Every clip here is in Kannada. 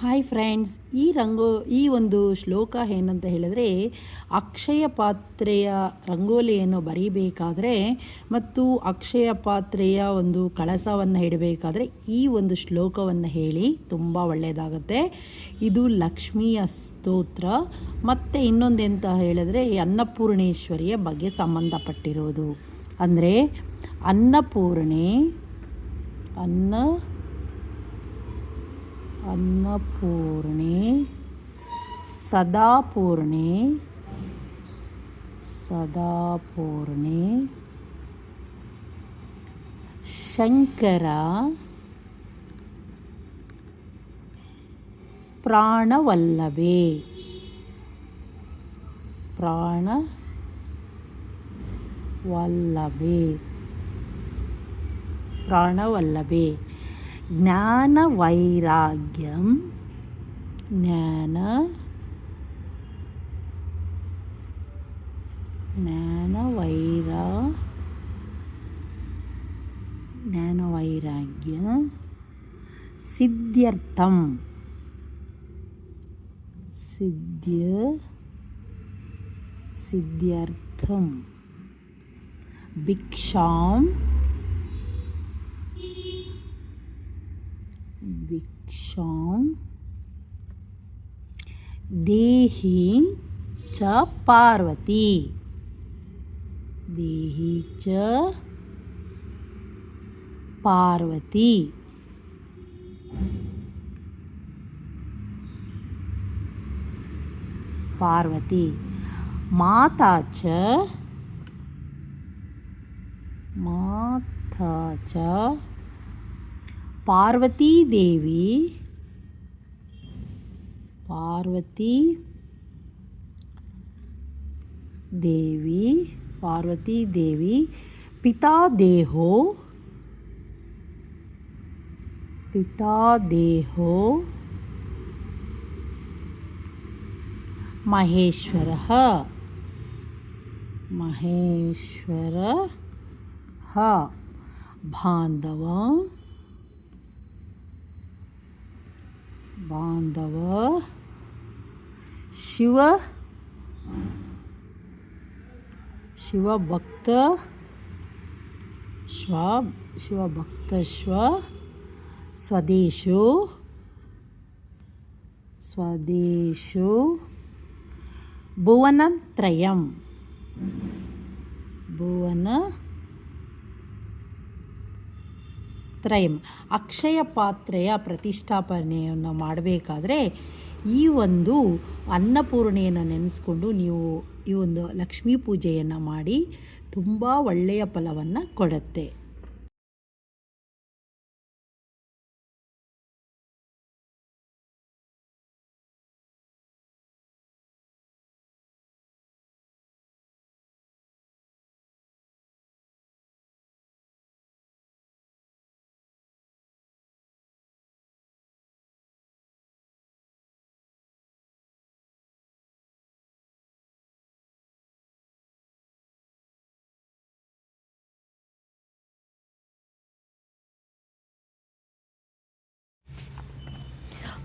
ಹಾಯ್ ಫ್ರೆಂಡ್ಸ್ ಈ ರಂಗೋ, ಈ ಒಂದು ಶ್ಲೋಕ ಏನಂತ ಹೇಳಿದ್ರೆ, ಅಕ್ಷಯ ಪಾತ್ರೆಯ ರಂಗೋಲಿಯನ್ನು ಬರೀಬೇಕಾದರೆ ಮತ್ತು ಅಕ್ಷಯ ಪಾತ್ರೆಯ ಒಂದು ಕಳಸವನ್ನು ಇಡಬೇಕಾದ್ರೆ ಈ ಒಂದು ಶ್ಲೋಕವನ್ನು ಹೇಳಿ ತುಂಬ ಒಳ್ಳೆಯದಾಗುತ್ತೆ. ಇದು ಲಕ್ಷ್ಮಿಯ ಸ್ತೋತ್ರ. ಮತ್ತು ಇನ್ನೊಂದೆಂತ ಹೇಳಿದ್ರೆ, ಅನ್ನಪೂರ್ಣೇಶ್ವರಿಯ ಬಗ್ಗೆ ಸಂಬಂಧಪಟ್ಟಿರೋದು. ಅಂದರೆ ಅನ್ನಪೂರ್ಣೆ, ಅನ್ನ ಅನ್ನಪೂರ್ಣೆ ಸದಾಪೂರ್ಣೆ ಸದಾಪೂರ್ಣೆ ಶಂಕರ ಪ್ರಾಣವಲ್ಲಭೆ. ಪ್ರಾಣವಲ್ಲಭೆ. ஞான வைராகியம் ஞான ஞான வைரா ஞான வைராகியம் சித்தியர்த்தம் சித்திய சித்தியர்த்தம் பிக்ஷாம் शाम देहि च पार्वती देहि च पार्वती पार्वती माता च माता च पार्वती देवी पार्वती देवी पार्वती देवी पिता देहो पिता देहो महेश्वरः महेश्वरः बान्धवः बांधव शिव शिवभक्त श्व स्वदेश स्वदेशो स्वदेशो भुवनत्रयं भुवन ತ್ರಯಂ ಅಕ್ಷಯ ಪಾತ್ರೆಯ ಪ್ರತಿಷ್ಠಾಪನೆಯನ್ನು ಮಾಡಬೇಕಾದ್ರೆ ಈ ಒಂದು ಅನ್ನಪೂರ್ಣೆಯನ್ನು ನೆನೆಸ್ಕೊಂಡು ನೀವು ಈ ಒಂದು ಲಕ್ಷ್ಮೀ ಪೂಜೆಯನ್ನು ಮಾಡಿ ತುಂಬ ಒಳ್ಳೆಯ ಫಲವನ್ನು ಕೊಡುತ್ತೆ.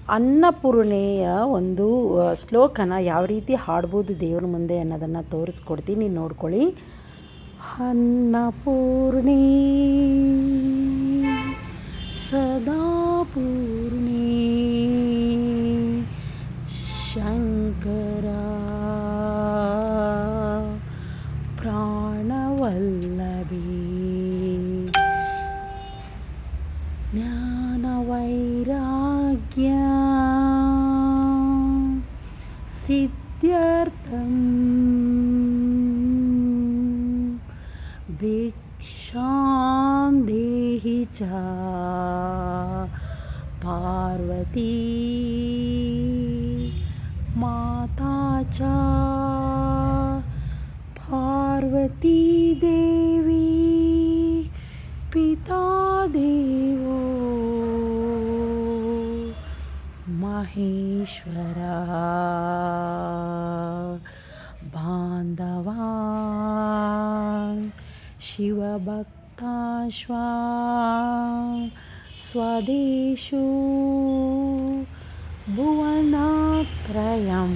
ಅನ್ನಪೂರ್ಣೆಯ ಒಂದು ಶ್ಲೋಕನ ಯಾವ ರೀತಿ ಹಾಡ್ಬೋದು ದೇವ್ರ ಮುಂದೆ ಅನ್ನೋದನ್ನು ತೋರಿಸ್ಕೊಡ್ತೀನಿ. ನೋಡ್ಕೊಳ್ಳಿ. ಅನ್ನಪೂರ್ಣೆ ಸದಾಪೂರ್ಣೆ ಶಂಕರ पार्वती माता च पार्वती देवी पिता देवो महेश्वरः बान्धवा शिवभक्ताश्वा स्वदेशो ಭುವನಾತ್ರಯಂ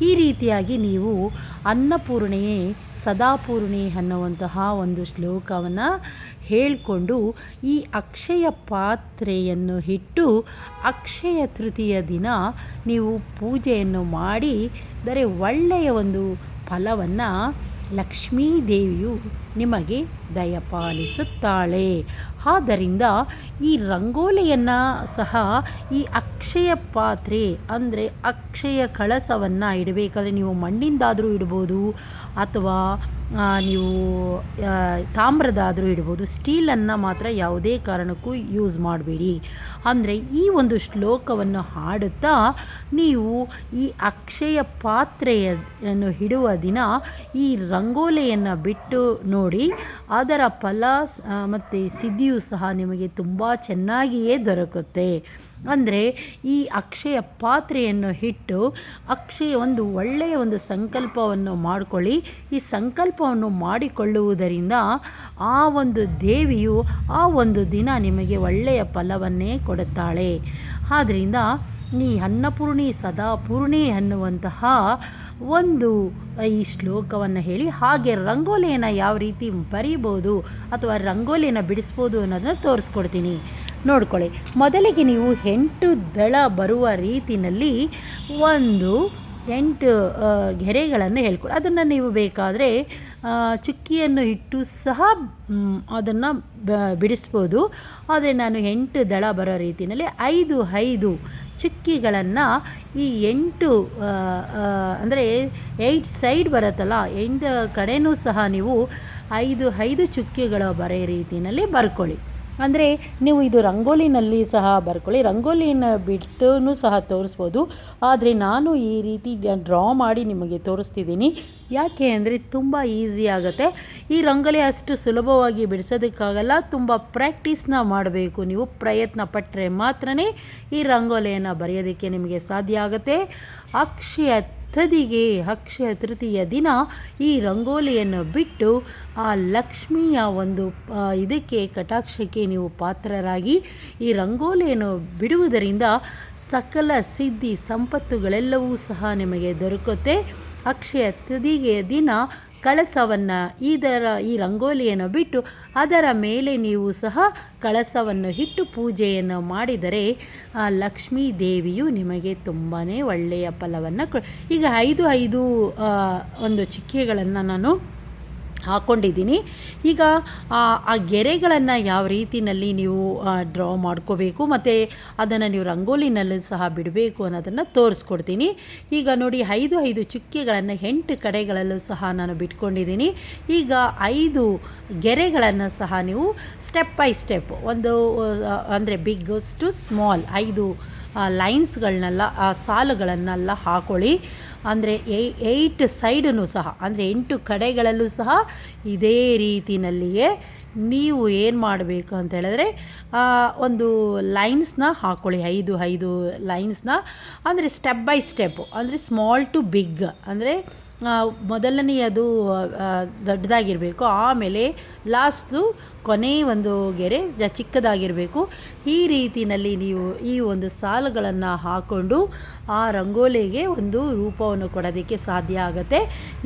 ಈ ರೀತಿಯಾಗಿ ನೀವು ಅನ್ನಪೂರ್ಣೆಯೇ ಸದಾಪೂರ್ಣೆ ಅನ್ನುವಂತಹ ಒಂದು ಶ್ಲೋಕವನ್ನು ಹೇಳಿಕೊಂಡು ಈ ಅಕ್ಷಯ ಪಾತ್ರೆಯನ್ನು ಇಟ್ಟು ಅಕ್ಷಯ ತೃತೀಯ ದಿನ ನೀವು ಪೂಜೆಯನ್ನು ಮಾಡಿ ದರೆ ಒಳ್ಳೆಯ ಒಂದು ಫಲವನ್ನು ಲಕ್ಷ್ಮೀ ದೇವಿಯು ನಿಮಗೆ ದಯಪಾಲಿಸುತ್ತಾಳೆ ಆದ್ದರಿಂದ ಈ ರಂಗೋಲಿಯನ್ನು ಸಹ ಈ ಅಕ್ಷಯ ಪಾತ್ರೆ, ಅಂದರೆ ಅಕ್ಷಯ ಕಳಸವನ್ನು ಇಡಬೇಕಾದ್ರೆ ನೀವು ಮಣ್ಣಿಂದಾದರೂ ಇಡ್ಬೋದು, ಅಥವಾ ನೀವು ತಾಮ್ರದಾದರೂ ಇಡ್ಬೋದು. ಸ್ಟೀಲನ್ನು ಮಾತ್ರ ಯಾವುದೇ ಕಾರಣಕ್ಕೂ ಯೂಸ್ ಮಾಡಬೇಡಿ. ಅಂದರೆ ಈ ಒಂದು ಶ್ಲೋಕವನ್ನು ಹಾಡುತ್ತಾ ನೀವು ಈ ಅಕ್ಷಯ ಪಾತ್ರೆಯನ್ನು ಇಡುವ ದಿನ ಈ ರಂಗೋಲಿಯನ್ನು ಬಿಟ್ಟು ನೋಡಿ ಅದರ ಫಲ ಮತ್ತು ಸಿದ್ಧಿಯು ಸಹ ನಿಮಗೆ ತುಂಬ ಚೆನ್ನಾಗಿಯೇ ದೊರಕುತ್ತೆ. ಅಂದರೆ, ಈ ಅಕ್ಷಯ ಪಾತ್ರೆಯನ್ನು ಇಟ್ಟು ಅಕ್ಷಯ ಒಂದು ಒಳ್ಳೆಯ ಒಂದು ಸಂಕಲ್ಪವನ್ನು ಮಾಡಿಕೊಳ್ಳಿ. ಈ ಸಂಕಲ್ಪವನ್ನು ಮಾಡಿಕೊಳ್ಳುವುದರಿಂದ ಆ ಒಂದು ದೇವಿಯು, ಆ ಒಂದು ದಿನ ನಿಮಗೆ ಒಳ್ಳೆಯ ಫಲವನ್ನೇ ಕೊಡುತ್ತಾಳೆ. ಆದ್ದರಿಂದ ನೀ ಅನ್ನಪೂರ್ಣಿ ಸದಾ ಪೂರ್ಣಿ ಅನ್ನುವಂತಹ ಒಂದು ಈ ಶ್ಲೋಕವನ್ನು ಹೇಳಿ ಹಾಗೆ ರಂಗೋಲಿಯನ್ನು ಯಾವ ರೀತಿ ಬರೀಬೋದು ಅಥವಾ ರಂಗೋಲಿಯನ್ನು ಬಿಡಿಸ್ಬೋದು ಅನ್ನೋದನ್ನ ತೋರಿಸ್ಕೊಡ್ತೀನಿ. ನೋಡ್ಕೊಳ್ಳಿ. ಮೊದಲಿಗೆ ನೀವು ಎಂಟು ದಳ ಬರುವ ರೀತಿಯಲ್ಲಿ ಒಂದು ಎಂಟು ಗೆರೆಗಳನ್ನು ಹೇಳ್ಕೊಳ್ಳಿ ಅದನ್ನು ನೀವು ಬೇಕಾದರೆ ಚುಕ್ಕಿಯನ್ನು ಇಟ್ಟು ಸಹ ಅದನ್ನು ಬಿಡಿಸ್ಬೋದು. ಆದರೆ ನಾನು ಎಂಟು ದಳ ಬರೋ ರೀತಿಯಲ್ಲಿ ಐದು ಐದು ಚುಕ್ಕಿಗಳನ್ನು ಈ ಎಂಟು ಅಂದರೆ ಏಯ್ಟ್ ಸೈಡ್ ಬರುತ್ತಲ್ಲ, ಎಂಟು ಕಡೆಯೂ ಸಹ ನೀವು ಐದು ಐದು ಚುಕ್ಕಿಗಳ ಬರೋ ರೀತಿಯಲ್ಲಿ ಬರ್ಕೊಳ್ಳಿ. ಅಂದರೆ ನೀವು ಇದು ರಂಗೋಲಿನಲ್ಲಿ ಸಹ ಬರ್ಕೊಳ್ಳಿ. ರಂಗೋಲಿಯನ್ನು ಬಿಟ್ಟು ಸಹ ತೋರಿಸ್ಬೋದು. ಆದರೆ ನಾನು ಈ ರೀತಿ ಡ್ರಾ ಮಾಡಿ ನಿಮಗೆ ತೋರಿಸ್ತಿದ್ದೀನಿ. ಯಾಕೆ ಅಂದರೆ ತುಂಬ ಈಸಿ ಆಗುತ್ತೆ. ಈ ರಂಗೋಲಿ ಅಷ್ಟು ಸುಲಭವಾಗಿ ಬಿಡಿಸೋದಕ್ಕಾಗಲ್ಲ. ತುಂಬ ಪ್ರಾಕ್ಟೀಸ್ನ ಮಾಡಬೇಕು ನೀವು. ಪ್ರಯತ್ನ ಪಟ್ಟರೆ ಮಾತ್ರ ಈ ರಂಗೋಲಿಯನ್ನು ಬರೆಯೋದಕ್ಕೆ ನಿಮಗೆ ಸಾಧ್ಯ ಆಗುತ್ತೆ. ಅಕ್ಷಯ ತದಿಗೆ ಅಕ್ಷಯ ತೃತೀಯ ದಿನ ಈ ರಂಗೋಲಿಯನ್ನು ಬಿಟ್ಟು ಆ ಲಕ್ಷ್ಮಿಯ ಒಂದು ಇದಕ್ಕೆ ಕಟಾಕ್ಷಕ್ಕೆ ನೀವು ಪಾತ್ರರಾಗಿ ಈ ರಂಗೋಲಿಯನ್ನು ಬಿಡುವುದರಿಂದ ಸಕಲ ಸಿದ್ಧಿ ಸಂಪತ್ತುಗಳೆಲ್ಲವೂ ಸಹ ನಿಮಗೆ ದೊರಕುತ್ತೆ. ಅಕ್ಷಯ ತದಿಗೆಯ ದಿನ ಕಳಸವನ್ನು ಇದರ ಈ ರಂಗೋಲಿಯನ್ನು ಬಿಟ್ಟು ಅದರ ಮೇಲೆ ನೀವು ಸಹ ಕಳಸವನ್ನು ಇಟ್ಟು ಪೂಜೆಯನ್ನು ಮಾಡಿದರೆ ಆ ಲಕ್ಷ್ಮೀ ದೇವಿಯು ನಿಮಗೆ ತುಂಬಾ ಒಳ್ಳೆಯ ಫಲವನ್ನು ಈಗ ಐದು ಐದು ಒಂದು ಚಿಕ್ಕೆಗಳನ್ನು ನಾನು ಹಾಕ್ಕೊಂಡಿದ್ದೀನಿ ಈಗ, ಆ ಗೆರೆಗಳನ್ನು ಯಾವ ರೀತಿಯಲ್ಲಿ ನೀವು ಡ್ರಾ ಮಾಡ್ಕೋಬೇಕು ಮತ್ತು ಅದನ್ನು ನೀವು ರಂಗೋಲಿನಲ್ಲೂ ಸಹ ಬಿಡಬೇಕು ಅನ್ನೋದನ್ನು ತೋರಿಸ್ಕೊಡ್ತೀನಿ. ಈಗ ನೋಡಿ, ಐದು ಐದು ಚುಕ್ಕೆಗಳನ್ನು ಎಂಟು ಕಡೆಗಳಲ್ಲೂ ಸಹ ನಾನು ಬಿಟ್ಕೊಂಡಿದ್ದೀನಿ. ಈಗ ಐದು ಗೆರೆಗಳನ್ನು ಸಹ ನೀವು ಸ್ಟೆಪ್ ಬೈ ಸ್ಟೆಪ್ ಒಂದು ಅಂದರೆ ಬಿಗ್ ಟು ಸ್ಮಾಲ್ ಐದು ಲೈನ್ಸ್ಗಳನ್ನೆಲ್ಲ ಸಾಲುಗಳನ್ನೆಲ್ಲ ಹಾಕೊಳ್ಳಿ. ಅಂದರೆ ಏಯ್ಟ್ ಸೈಡನ್ನು ಸಹ, ಅಂದರೆ ಎಂಟು ಕಡೆಗಳಲ್ಲೂ ಸಹ ಇದೇ ರೀತಿಯಲ್ಲಿಯೇ ನೀವು ಏನು ಮಾಡಬೇಕು ಅಂತ ಹೇಳಿದ್ರೆ ಒಂದು ಲೈನ್ಸ್ನ ಹಾಕ್ಕೊಳ್ಳಿ ಐದು ಐದು ಲೈನ್ಸ್ನ ಅಂದರೆ ಸ್ಟೆಪ್ ಬೈ ಸ್ಟೆಪ್ ಅಂದರೆ ಸ್ಮಾಲ್ ಟು ಬಿಗ್ ಅಂದರೆ ಮೊದಲನೆಯದು ದೊಡ್ಡದಾಗಿರಬೇಕು. ಆಮೇಲೆ ಲಾಸ್ಟು ಕೊನೆ ಒಂದು ಗೆರೆ ಚಿಕ್ಕದಾಗಿರಬೇಕು. ಈ ರೀತಿಯಲ್ಲಿ ನೀವು ಈ ಒಂದು ಸಾಲುಗಳನ್ನು ಹಾಕ್ಕೊಂಡು ಆ ರಂಗೋಲಿಗೆ ಒಂದು ರೂಪವನ್ನು ಕೊಡೋದಕ್ಕೆ ಸಾಧ್ಯ ಆಗುತ್ತೆ.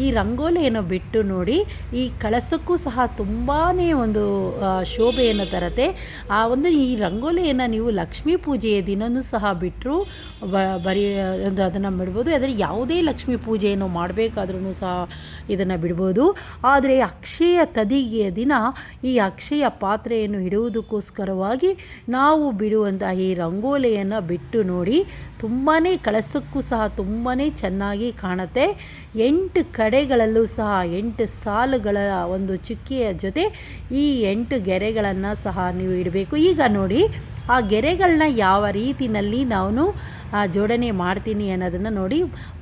ಈ ರಂಗೋಲಿಯನ್ನು ಬಿಟ್ಟು ನೋಡಿ, ಈ ಕಳಸಕ್ಕೂ ಸಹ ತುಂಬಾ ಒಂದು ಶೋಭೆಯನ್ನು ತರತ್ತೆ. ಆ ಒಂದು ಈ ರಂಗೋಲಿಯನ್ನು ನೀವು ಲಕ್ಷ್ಮೀ ಪೂಜೆಯ ದಿನವೂ ಸಹ ಬಿಟ್ಟರು ಬರೀ ಅದನ್ನು ಬಿಡ್ಬೋದು ಆದರೆ ಯಾವುದೇ ಲಕ್ಷ್ಮೀ ಪೂಜೆಯನ್ನು ಮಾಡಬೇಕಾದ್ರೂ ಸಹ ಇದನ್ನು ಬಿಡ್ಬೋದು. ಆದರೆ ಅಕ್ಷಯ ತದಿಗೆಯ ದಿನ ಈ ಅಕ್ಷಯ ಪಾತ್ರೆಯನ್ನು ಇಡುವುದಕ್ಕೋಸ್ಕರವಾಗಿ ನಾವು ಬಿಡುವಂತಹ ಈ ರಂಗೋಲೆಯನ್ನು ಬಿಟ್ಟು ನೋಡಿ ತುಂಬಾ ಕಳಸಕ್ಕೂ ಸಹ ತುಂಬಾ ಚೆನ್ನಾಗಿ ಕಾಣುತ್ತೆ. ಎಂಟು ಕಡೆಗಳಲ್ಲೂ ಸಹ, ಎಂಟು ಸಾಲುಗಳ ಒಂದು ಚುಕ್ಕಿಯ ಜೊತೆ ಈ ಎಂಟು ಗೆರೆಗಳನ್ನು ಸಹ ನೀವು ಇಡಬೇಕು. ಈಗ ನೋಡಿ, ಆ ಗೆರೆಗಳನ್ನ ಯಾವ ರೀತಿಯಲ್ಲಿ ನಾನು ಜೋಡಣೆ ಮಾಡ್ತೀನಿ ಅನ್ನೋದನ್ನು ನೋಡಿ.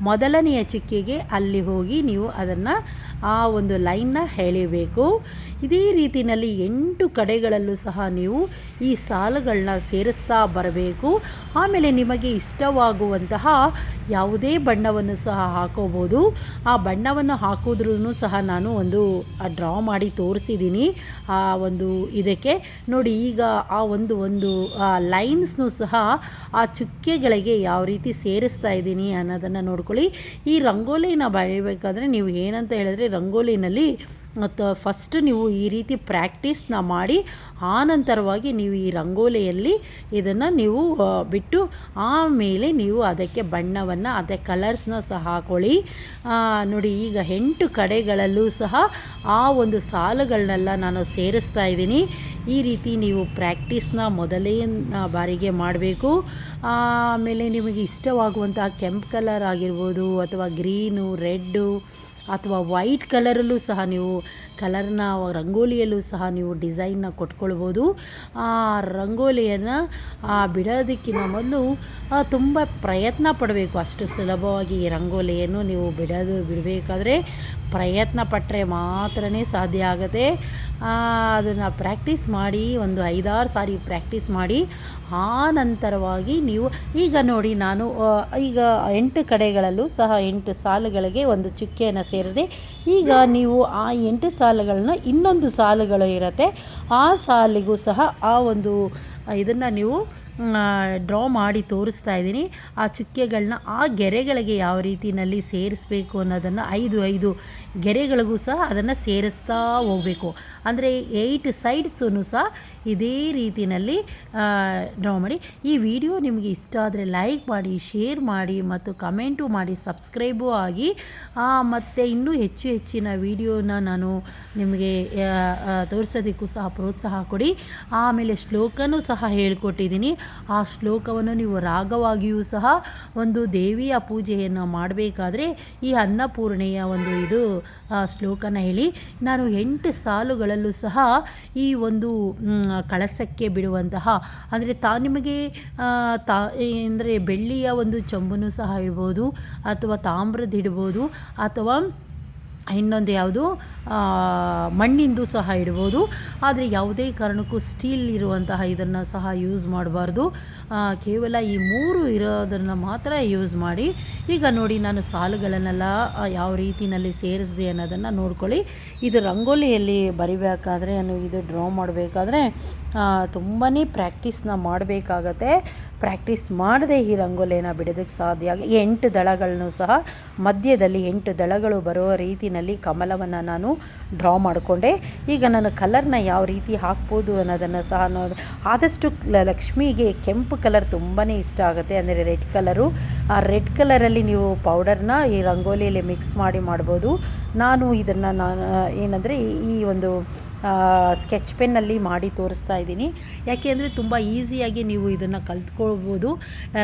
ಮೊದಲನೆಯ ಚುಕ್ಕಿಗೆ ಅಲ್ಲಿ ಹೋಗಿ ನೀವು ಅದನ್ನು ಆ ಒಂದು ಲೈನ್ನ ಹೇಳಬೇಕು. ಇದೇ ರೀತಿಯಲ್ಲಿ ಎಂಟು ಕಡೆಗಳಲ್ಲೂ ಸಹ ನೀವು ಈ ಸಾಲುಗಳನ್ನ ಸೇರಿಸ್ತಾ ಬರಬೇಕು. ಆಮೇಲೆ ನಿಮಗೆ ಇಷ್ಟವಾಗುವಂತಹ ಯಾವುದೇ ಬಣ್ಣವನ್ನು ಸಹ ಹಾಕೋಬೋದು. ಆ ಬಣ್ಣವನ್ನು ಹಾಕೋದ್ರೂ ಸಹ ನಾನು ಒಂದು ಡ್ರಾ ಮಾಡಿ ತೋರಿಸಿದ್ದೀನಿ ಆ ಒಂದು ಇದಕ್ಕೆ. ನೋಡಿ, ಈಗ ಆ ಒಂದು ಒಂದು ಲೈನ್ಸ್ನು ಸಹ ಆ ಚುಕ್ಕೆಗಳಿಗೆ ಯಾವ ರೀತಿ ಸೇರಿಸ್ತಾ ಇದ್ದೀನಿ ಅನ್ನೋದನ್ನು ನೋಡ್ಕೊಳ್ಳಿ. ಈ ರಂಗೋಲಿನ ಬರೀಬೇಕಾದ್ರೆ ನೀವು ಏನಂತ ಹೇಳಿದ್ರೆ ರಂಗೋಲಿನಲ್ಲಿ, ಮತ್ತು ಫಸ್ಟ್ ನೀವು ಈ ರೀತಿ ಪ್ರಾಕ್ಟೀಸ್ನ ಮಾಡಿ, ಆನಂತರವಾಗಿ ನೀವು ಈ ರಂಗೋಲಿಯಲ್ಲಿ ಇದನ್ನು ನೀವು ಬಿಟ್ಟು ಆಮೇಲೆ ನೀವು ಅದಕ್ಕೆ ಬಣ್ಣವನ್ನು, ಅದೇ ಕಲರ್ಸ್ನ ಸಹ ಹಾಕೊಳ್ಳಿ. ನೋಡಿ ಈಗ ಎಂಟು ಕಡೆಗಳಲ್ಲೂ ಸಹ ಆ ಒಂದು ಸಾಲುಗಳನ್ನೆಲ್ಲ ನಾನು ಸೇರಿಸ್ತಾ ಇದ್ದೀನಿ. ಈ ರೀತಿ ನೀವು ಪ್ರ್ಯಾಕ್ಟೀಸ್ನ ಮೊದಲೇ ಬಾರಿಗೆ ಮಾಡಬೇಕು. ಆಮೇಲೆ ನಿಮಗೆ ಇಷ್ಟವಾಗುವಂತಹ ಕೆಂಪು ಕಲರ್ ಆಗಿರ್ಬೋದು, ಅಥವಾ ಗ್ರೀನು ರೆಡ್ಡು ಅಥವಾ ವೈಟ್ ಕಲರಲ್ಲೂ ಸಹ ನೀವು ಕಲರ್ನ ರಂಗೋಲಿಯಲ್ಲೂ ಸಹ ನೀವು ಡಿಸೈನ್ನ ಕೊಟ್ಕೊಳ್ಬೋದು. ಆ ರಂಗೋಲಿಯನ್ನು, ಆ ಬಿಡೋದಕ್ಕಿಂತ ಮೊದಲು ತುಂಬ ಪ್ರಯತ್ನ ಪಡಬೇಕು. ಅಷ್ಟು ಸುಲಭವಾಗಿ ಈ ರಂಗೋಲಿಯನ್ನು ನೀವು ಬಿಡೋದು ಬಿಡಬೇಕಾದ್ರೆ ಪ್ರಯತ್ನ ಪಟ್ಟರೆ ಮಾತ್ರನೇ ಸಾಧ್ಯ ಆಗುತ್ತೆ. ಅದನ್ನು ಪ್ರಾಕ್ಟೀಸ್ ಮಾಡಿ, ಒಂದು ಐದಾರು ಸಾರಿ ಪ್ರಾಕ್ಟೀಸ್ ಮಾಡಿ, ಆ ನಂತರವಾಗಿ ನೀವು, ಈಗ ನೋಡಿ ನಾನು ಈಗ ಎಂಟು ಕಡೆಗಳಲ್ಲೂ ಸಹ ಎಂಟು ಸಾಲುಗಳಿಗೆ ಒಂದು ಚುಕ್ಕೆಯನ್ನು ಸೇರಿದೆ. ಈಗ ನೀವು ಆ ಎಂಟು ಸಾಲುಗಳನ್ನ ಇನ್ನೊಂದು ಸಾಲುಗಳು ಇರುತ್ತೆ. ಆ ಸಾಲಿಗೂ ಸಹ ಆ ಒಂದು ಇದನ್ನು ನೀವು ಡ್ರಾ ಮಾಡಿ ತೋರಿಸ್ತಾ ಇದ್ದೀನಿ. ಆ ಚುಕ್ಕೆಗಳನ್ನ ಆ ಗೆರೆಗಳಿಗೆ ಯಾವ ರೀತಿಯಲ್ಲಿ ಸೇರಿಸ್ಬೇಕು ಅನ್ನೋದನ್ನು ಐದು ಐದು ಗೆರೆಗಳಿಗೂ ಸಹ ಅದನ್ನು ಸೇರಿಸ್ತಾ ಹೋಗಬೇಕು. ಅಂದರೆ ಏಯ್ಟ್ ಸೈಡ್ಸೂ ಸಹ ಇದೇ ರೀತಿಯಲ್ಲಿ ಡ್ರಾ ಮಾಡಿ. ಈ ವಿಡಿಯೋ ನಿಮಗೆ ಇಷ್ಟ ಆದರೆ ಲೈಕ್ ಮಾಡಿ ಶೇರ್ ಮಾಡಿ ಮತ್ತು ಕಮೆಂಟು ಮಾಡಿ ಸಬ್ಸ್ಕ್ರೈಬು ಆಗಿ. ಮತ್ತು ಇನ್ನೂ ಹೆಚ್ಚು ಹೆಚ್ಚಿನ ವಿಡಿಯೋನ ನಾನು ನಿಮಗೆ ತೋರಿಸೋದಕ್ಕೂ ಸಹ ಪ್ರೋತ್ಸಾಹ ಕೊಡಿ. ಆಮೇಲೆ ಶ್ಲೋಕನೂ ಸಹ ಹೇಳಿಕೊಟ್ಟಿದ್ದೀನಿ. ಆ ಶ್ಲೋಕವನ್ನು ನೀವು ರಾಗವಾಗಿಯೂ ಸಹ ಒಂದು ದೇವಿಯ ಪೂಜೆಯನ್ನು ಮಾಡಬೇಕಾದ್ರೆ ಈ ಅನ್ನಪೂರ್ಣೆಯ ಒಂದು ಇದು ಶ್ಲೋಕನ ಹೇಳಿ. ನಾನು ಎಂಟು ಸಾಲುಗಳಲ್ಲೂ ಸಹ ಈ ಒಂದು ಕಳಸಕ್ಕೆ ಬಿಡುವಂತಹ, ಅಂದರೆ ತಾ, ನಿಮಗೆ ತಾ ಅಂದರೆ ಬೆಳ್ಳಿಯ ಒಂದು ಚಂಬುನು ಸಹ ಇಡ್ಬೋದು, ಅಥವಾ ತಾಮ್ರದ ಇಡ್ಬೋದು, ಅಥವಾ ಇನ್ನೊಂದು ಯಾವುದು? ಮಣ್ಣಿಂದು ಸಹ ಇಡ್ಬೋದು. ಆದರೆ ಯಾವುದೇ ಕಾರಣಕ್ಕೂ ಸ್ಟೀಲ್ ಇರುವಂತಹ ಇದನ್ನು ಸಹ ಯೂಸ್ ಮಾಡಬಾರ್ದು. ಕೇವಲ ಈ ಮೂರು ಇರೋದನ್ನು ಮಾತ್ರ ಯೂಸ್ ಮಾಡಿ. ಈಗ ನೋಡಿ, ನಾನು ಸಾಲುಗಳನ್ನೆಲ್ಲ ಯಾವ ರೀತಿಯಲ್ಲಿ ಸೇರಿಸಿದೆ ಅನ್ನೋದನ್ನು ನೋಡ್ಕೊಳ್ಳಿ. ಇದು ರಂಗೋಲಿಯಲ್ಲಿ ಬರಿಬೇಕಾದ್ರೆ ಇದು ಡ್ರಾ ಮಾಡಬೇಕಾದ್ರೆ ತುಂಬಾ ಪ್ರಾಕ್ಟೀಸ್ನ ಮಾಡಬೇಕಾಗತ್ತೆ. ಪ್ರಾಕ್ಟೀಸ್ ಮಾಡದೆ ಈ ರಂಗೋಲಿನ ಬಿಡೋದಕ್ಕೆ ಸಾಧ್ಯ ಆಗ ಎಂಟು ದಳಗಳನ್ನು ಸಹ ಮಧ್ಯದಲ್ಲಿ ಎಂಟು ದಳಗಳು ಬರುವ ರೀತಿಯಲ್ಲಿ ಕಮಲವನ್ನು ನಾನು ಡ್ರಾ ಮಾಡಿಕೊಂಡೆ. ಈಗ ನಾನು ಕಲರ್ನ ಯಾವ ರೀತಿ ಹಾಕ್ಬೋದು ಅನ್ನೋದನ್ನು ಸಹ ನೋಡಿ, ಆದಷ್ಟು ಲಕ್ಷ್ಮಿಗೆ ಕೆಂಪು ಕಲರ್ ತುಂಬಾ ಇಷ್ಟ ಆಗುತ್ತೆ. ಅಂದರೆ ರೆಡ್ ಕಲರು. ಆ ರೆಡ್ ಕಲರಲ್ಲಿ ನೀವು ಪೌಡರ್ನ ಈ ರಂಗೋಲಿಯಲ್ಲಿ ಮಿಕ್ಸ್ ಮಾಡಿ ಮಾಡ್ಬೋದು. ನಾನು ಇದನ್ನು ನಾನು ಏನಂದರೆ ಈ ಒಂದು ಸ್ಕೆಚ್ ಪೆನ್ನಲ್ಲಿ ಮಾಡಿ ತೋರಿಸ್ತಾ ಇದ್ದೀನಿ. ಯಾಕೆ ಅಂದರೆ ತುಂಬ ಈಸಿಯಾಗಿ ನೀವು ಇದನ್ನು ಕಲ್ತ್ಕೊಳ್ಬೋದು.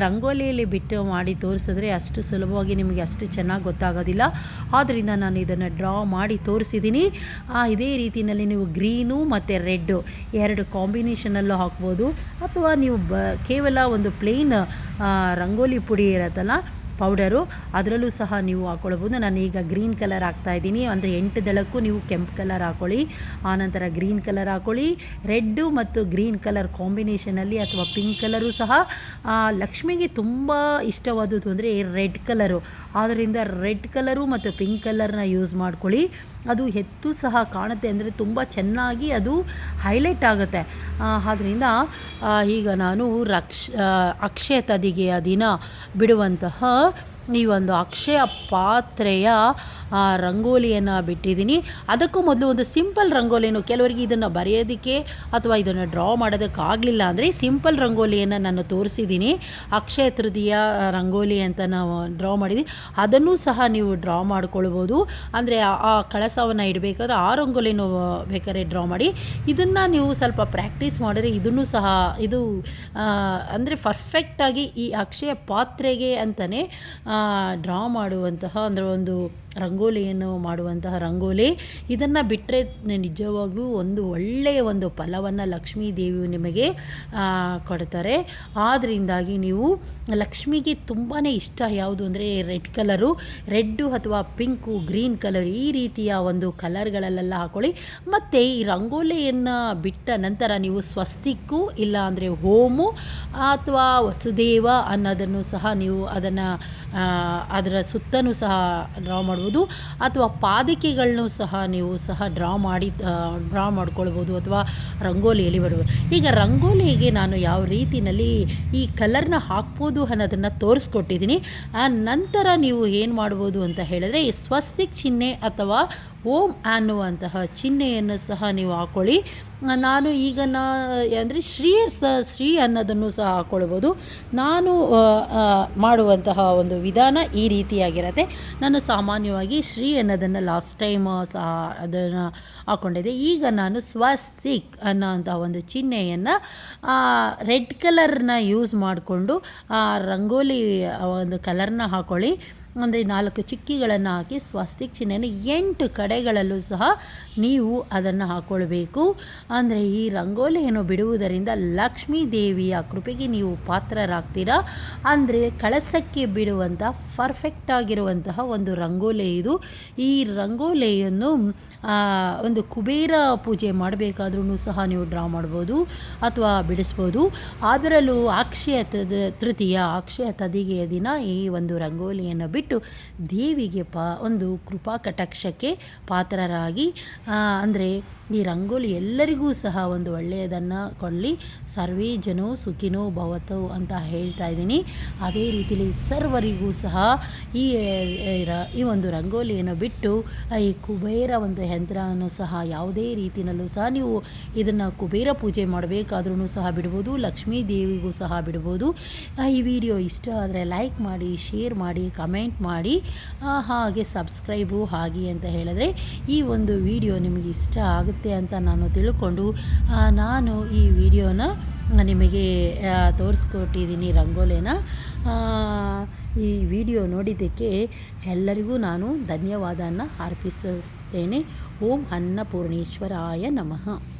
ರಂಗೋಲಿಯಲ್ಲಿ ಬಿಟ್ಟು ಮಾಡಿ ತೋರಿಸಿದ್ರೆ ಅಷ್ಟು ಸುಲಭವಾಗಿ ನಿಮಗೆ ಅಷ್ಟು ಚೆನ್ನಾಗಿ ಗೊತ್ತಾಗೋದಿಲ್ಲ. ಆದ್ದರಿಂದ ನಾನು ಇದನ್ನು ಡ್ರಾ ಮಾಡಿ ತೋರಿಸಿದ್ದೀನಿ. ಇದೇ ರೀತಿಯಲ್ಲಿ ನೀವು ಗ್ರೀನು ಮತ್ತು ರೆಡ್ಡು ಎರಡು ಕಾಂಬಿನೇಷನಲ್ಲೂ ಹಾಕ್ಬೋದು. ಅಥವಾ ನೀವು ಬ, ಕೇವಲ ಒಂದು ಪ್ಲೇನ್ ರಂಗೋಲಿ ಪುಡಿ ಇರುತ್ತಲ್ಲ ಪೌಡರು. ಅದರಲ್ಲೂ ಸಹ ನೀವು ಹಾಕ್ಕೊಳ್ಬೋದು ನಾನು ಈಗ ಗ್ರೀನ್ ಕಲರ್ ಹಾಕ್ತಾ ಇದ್ದೀನಿ. ಅಂದರೆ ಎಂಟು ದಳಕ್ಕೂ ನೀವು ಕೆಂಪು ಕಲರ್ ಹಾಕೊಳ್ಳಿ. ಆನಂತರ ಗ್ರೀನ್ ಕಲರ್ ಹಾಕ್ಕೊಳ್ಳಿ ರೆಡ್ಡು ಮತ್ತು ಗ್ರೀನ್ ಕಲರ್ ಕಾಂಬಿನೇಷನಲ್ಲಿ ಅಥವಾ ಪಿಂಕ್ ಕಲರು ಸಹ. ಲಕ್ಷ್ಮಿಗೆ ತುಂಬ ಇಷ್ಟವಾದದ್ದು ಅಂದರೆ ರೆಡ್ ಕಲರು. ಆದ್ದರಿಂದ ರೆಡ್ ಕಲರು ಮತ್ತು ಪಿಂಕ್ ಕಲರ್ನ ಯೂಸ್ ಮಾಡ್ಕೊಳ್ಳಿ. ಅದು ಎತ್ತು ಸಹ ಕಾಣುತ್ತೆ ಅಂದರೆ ತುಂಬ ಚೆನ್ನಾಗಿ ಅದು ಹೈಲೈಟ್ ಆಗುತ್ತೆ. ಆದ್ದರಿಂದ ಈಗ ನಾನು ರಕ್ಷ ಅಕ್ಷಯ ತದಿಗೆಯ ದಿನ ಬಿಡುವಂತಹ ಈ ಒಂದು ಅಕ್ಷಯ ಪಾತ್ರೆಯ ರಂಗೋಲಿಯನ್ನು ಬಿಟ್ಟಿದ್ದೀನಿ. ಅದಕ್ಕೂ ಮೊದಲು ಒಂದು ಸಿಂಪಲ್ ರಂಗೋಲಿಯನ್ನು ಕೆಲವರಿಗೆ ಇದನ್ನು ಬರೆಯೋದಕ್ಕೆ ಅಥವಾ ಇದನ್ನು ಡ್ರಾ ಮಾಡೋದಕ್ಕೆ ಆಗಲಿಲ್ಲ ಅಂದರೆ ಸಿಂಪಲ್ ರಂಗೋಲಿಯನ್ನು ನಾನು ತೋರಿಸಿದ್ದೀನಿ. ಅಕ್ಷಯ ತೃತೀಯ ರಂಗೋಲಿ ಅಂತ ನಾವು ಡ್ರಾ ಮಾಡಿದ್ದೀನಿ ಅದನ್ನು ಸಹ ನೀವು ಡ್ರಾ ಮಾಡ್ಕೊಳ್ಬೋದು. ಅಂದರೆ ಆ- ಆ ಕಳಸವನ್ನು ಇಡಬೇಕಾದ್ರೆ ಆ ರಂಗೋಲಿನೂ ಬೇಕಾದ್ರೆ ಡ್ರಾ ಮಾಡಿ. ಇದನ್ನು ನೀವು ಸ್ವಲ್ಪ ಪ್ರಾಕ್ಟೀಸ್ ಮಾಡಿದ್ರೆ ಇದನ್ನು ಸಹ ಇದು ಅಂದರೆ ಪರ್ಫೆಕ್ಟಾಗಿ ಈ ಅಕ್ಷಯ ಪಾತ್ರೆಗೆ ಅಂತಲೇ ಡ್ರಾ ಮಾಡುವಂತಹ ಅಂದರೆ ಒಂದು ರಂಗೋಲಿಯನ್ನು ಮಾಡುವಂತಹ ರಂಗೋಲಿ. ಇದನ್ನು ಬಿಟ್ಟರೆ ನಿಜವಾಗ್ಲೂ ಒಂದು ಒಳ್ಳೆಯ ಒಂದು ಫಲವನ್ನು ಲಕ್ಷ್ಮೀ ದೇವಿಯು ನಿಮಗೆ ಕೊಡ್ತಾರೆ. ಆದ್ದರಿಂದಾಗಿ ನೀವು ಲಕ್ಷ್ಮಿಗೆ ತುಂಬಾ ಇಷ್ಟ ಯಾವುದು ಅಂದರೆ ರೆಡ್ ಕಲರು. ರೆಡ್ಡು ಅಥವಾ ಪಿಂಕು, ಗ್ರೀನ್ ಕಲರ್ ಈ ರೀತಿಯ ಒಂದು ಕಲರ್ಗಳಲ್ಲೆಲ್ಲ ಹಾಕೊಳ್ಳಿ. ಮತ್ತು ಈ ರಂಗೋಲಿಯನ್ನು ಬಿಟ್ಟ ನಂತರ ನೀವು ಸ್ವಸ್ತಿಕ್ಕು ಇಲ್ಲ ಅಂದರೆ ಹೋಮು ಅಥವಾ ವಸುದೇವ ಅನ್ನೋದನ್ನು ಸಹ ನೀವು ಅದನ್ನು ಅದರ ಸುತ್ತಲೂ ಸಹ ಡ್ರಾ ಮಾಡ್ಬೋದು. ಮಾಡ್ಕೊಳ್ಬೋದು ಅಥವಾ ಪಾದಿಕೆಗಳನ್ನೂ ಸಹ ನೀವು ಸಹ ಡ್ರಾ ಮಾಡಿ ಡ್ರಾ ಮಾಡ್ಕೊಳ್ಬೋದು ಅಥವಾ ರಂಗೋಲಿಯಲ್ಲಿ ಬರ್ಬೋದು ಈಗ ರಂಗೋಲಿಗೆ ನಾನು ಯಾವ ರೀತಿಯಲ್ಲಿ ಈ ಕಲರ್ನ ಹಾಕ್ಬೋದು ಅನ್ನೋದನ್ನು ತೋರಿಸ್ಕೊಟ್ಟಿದ್ದೀನಿ. ಆ ನಂತರ ನೀವು ಏನು ಮಾಡ್ಬೋದು ಅಂತ ಹೇಳಿದ್ರೆ ಈ ಸ್ವಸ್ತಿಕ್ ಚಿಹ್ನೆ ಅಥವಾ ಓಂ ಅನ್ನುವಂತಹ ಚಿಹ್ನೆಯನ್ನು ಸಹ ನೀವು ಹಾಕ್ಕೊಳ್ಳಿ ನಾನು ಈಗ ನಾ, ಅಂದರೆ ಶ್ರೀ ಸ, ಶ್ರೀ ಅನ್ನೋದನ್ನು ಸಹ ಹಾಕ್ಕೊಳ್ಬೋದು ನಾನು ಮಾಡುವಂತಹ ಒಂದು ವಿಧಾನ ಈ ರೀತಿಯಾಗಿರುತ್ತೆ. ನಾನು ಸಾಮಾನ್ಯವಾಗಿ ಶ್ರೀ ಅನ್ನೋದನ್ನು ಲಾಸ್ಟ್ ಟೈಮ್ ಸಹ ಅದನ್ನು ಹಾಕ್ಕೊಂಡಿದ್ದೆ ಈಗ ನಾನು ಸ್ವಸ್ತಿಕ್ ಅನ್ನೋಂತಹ ಒಂದು ಚಿಹ್ನೆಯನ್ನು ರೆಡ್ ಕಲರ್ನ ಯೂಸ್ ಮಾಡಿಕೊಂಡು ರಂಗೋಲಿ ಒಂದು ಕಲರ್ನ ಹಾಕ್ಕೊಳ್ಳಿ ಅಂದರೆ ನಾಲ್ಕು ಚಿಕ್ಕಿಗಳನ್ನು ಹಾಕಿ ಸ್ವಸ್ತಿಕ್ ಚಿಹ್ನೆಯನ್ನು ಎಂಟು ಕಡೆಗಳಲ್ಲೂ ಸಹ ನೀವು ಅದನ್ನು ಹಾಕ್ಕೊಳ್ಬೇಕು ಅಂದರೆ ಈ ರಂಗೋಲಿಯನ್ನು ಬಿಡುವುದರಿಂದ ಲಕ್ಷ್ಮೀ ದೇವಿಯ ಕೃಪೆಗೆ ನೀವು ಪಾತ್ರರಾಗ್ತೀರಾ? ಅಂದರೆ ಕಳಸಕ್ಕೆ ಬಿಡುವಂಥ ಪರ್ಫೆಕ್ಟ್ ಆಗಿರುವಂತಹ ಒಂದು ರಂಗೋಲಿ ಇದು. ಈ ರಂಗೋಲಿಯನ್ನು ಒಂದು ಕುಬೇರ ಪೂಜೆ ಮಾಡಬೇಕಾದ್ರೂ ಸಹ ನೀವು ಡ್ರಾ ಮಾಡ್ಬೋದು ಅಥವಾ ಬಿಡಿಸ್ಬೋದು. ಅದರಲ್ಲೂ ಅಕ್ಷಯ ತೃತೀಯ, ಅಕ್ಷಯ ತದಿಗೆಯ ದಿನ ಈ ಒಂದು ರಂಗೋಲಿಯನ್ನು ಬಿಟ್ಟು ದೇವಿಗೆ ಪಾ ಒಂದು ಕೃಪಾ ಕಟಾಕ್ಷಕ್ಕೆ ಪಾತ್ರರಾಗಿ ಅಂದರೆ ಈ ರಂಗೋಲಿ ಎಲ್ಲರಿಗೂ ಸಹ ಒಂದು ಒಳ್ಳೆಯದನ್ನು ಕೊಡಲಿ. ಸರ್ವೇ ಜನೋ ಸುಖಿನೋ ಭವತೋ ಅಂತ ಹೇಳ್ತಾ ಇದ್ದೀನಿ. ಅದೇ ರೀತಿಯಲ್ಲಿ ಸರ್ವರಿಗೂ ಸಹ ಈ ಈ ಒಂದು ರಂಗೋಲಿಯನ್ನು ಬಿಟ್ಟು ಈ ಕುಬೇರ ಒಂದು ಯಂತ್ರವನ್ನು ಸಹ ಯಾವುದೇ ರೀತಿಯಲ್ಲೂ ಸಹ ನೀವು ಇದನ್ನು ಕುಬೇರ ಪೂಜೆ ಮಾಡಬೇಕಾದ್ರೂ ಸಹ ಬಿಡ್ಬೋದು, ಲಕ್ಷ್ಮೀ ದೇವಿಗೂ ಸಹ ಬಿಡ್ಬೋದು. ಈ ವಿಡಿಯೋ ಇಷ್ಟ ಆದರೆ ಲೈಕ್ ಮಾಡಿ, ಶೇರ್ ಮಾಡಿ, ಕಮೆಂಟ್ ಮಾಡಿ. ಆ, ಹಾಗೆ ಸಬ್ಸ್ಕ್ರೈಬು ಹಾಗೆ ಅಂತ ಹೇಳಿದ್ರೆ ಈ ಒಂದು ವಿಡಿಯೋ ನಿಮಗೆ ಇಷ್ಟ ಆಗುತ್ತೆ ಅಂತ ನಾನು ತಿಳ್ಕೊಂಡು ನಾನು ಈ ವಿಡಿಯೋನ ನಿಮಗೆ ತೋರಿಸ್ಕೊಟ್ಟಿದ್ದೀನಿ ರಂಗೋಲಿನ. ಈ ವಿಡಿಯೋ ನೋಡಿದ್ದಕ್ಕೆ ಎಲ್ಲರಿಗೂ ನಾನು ಧನ್ಯವಾದನ ಅರ್ಪಿಸುತ್ತೇನೆ. ಓಂ ಅನ್ನಪೂರ್ಣೇಶ್ವರಾಯ ನಮಃ.